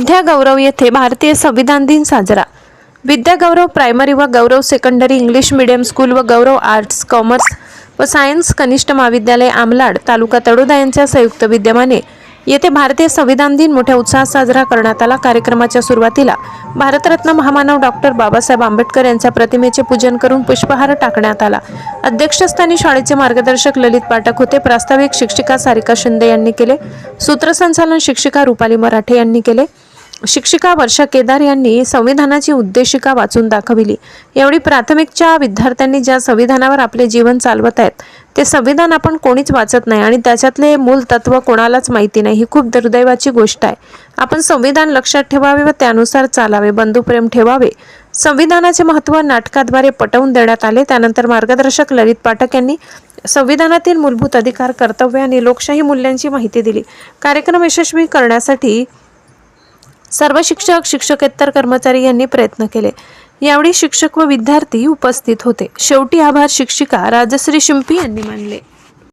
विद्यागौरव येथे भारतीय संविधान दिन साजरा. विद्यागौरव प्रायमरी व Gaurav secondary English medium school व गौरव आर्ट्स कॉमर्स व सायन्स कनिष्ठ महाविद्यालय आमलाड तालुका तळोदा यांच्या संयुक्त विद्यमाने येथे भारतीय संविधान दिन मोठ्या उत्साहात साजरा करण्यात आला. कार्यक्रमाच्या सुरुवातीला भारतरत्न महामानव डॉक्टर बाबासाहेब आंबेडकर यांच्या प्रतिमेचे पूजन करून पुष्पहार टाकण्यात आला. अध्यक्षस्थानी शाळेचे मार्गदर्शक ललित पाठक होते. प्रास्ताविक शिक्षिका सारिका शिंदे यांनी केले. सूत्रसंचालन शिक्षिका रुपाली मराठे यांनी केले. शिक्षिका वर्षा केदार यांनी संविधानाची उद्देशिका वाचून दाखविली. यावेळी प्राथमिकच्या विद्यार्थ्यांनी ज्या संविधानावर आपले जीवन चालवत आहेत ते संविधान आपण कोणीच वाचत नाही आणि त्याच्यातले मूल तत्व कोणालाच माहिती नाही. ही खूप दुर्दैवाची गोष्ट आहे. आपण संविधान लक्षात ठेवावे व त्यानुसार चालावे बंधुप्रेम ठेवावे. संविधानाचे महत्त्व नाटकाद्वारे पटवून देण्यात आले. त्यानंतर मार्गदर्शक ललित पाठक यांनी संविधानातील मूलभूत अधिकार कर्तव्य आणि लोकशाही मूल्यांची माहिती दिली. कार्यक्रम यशस्वी करण्यासाठी सर्व शिक्षक शिक्षकेतर कर्मचारी यांनी प्रयत्न केले. यावेळी शिक्षक व विद्यार्थी उपस्थित होते. शेवटी आभार शिक्षिका राजश्री शिंपी यांनी मानले.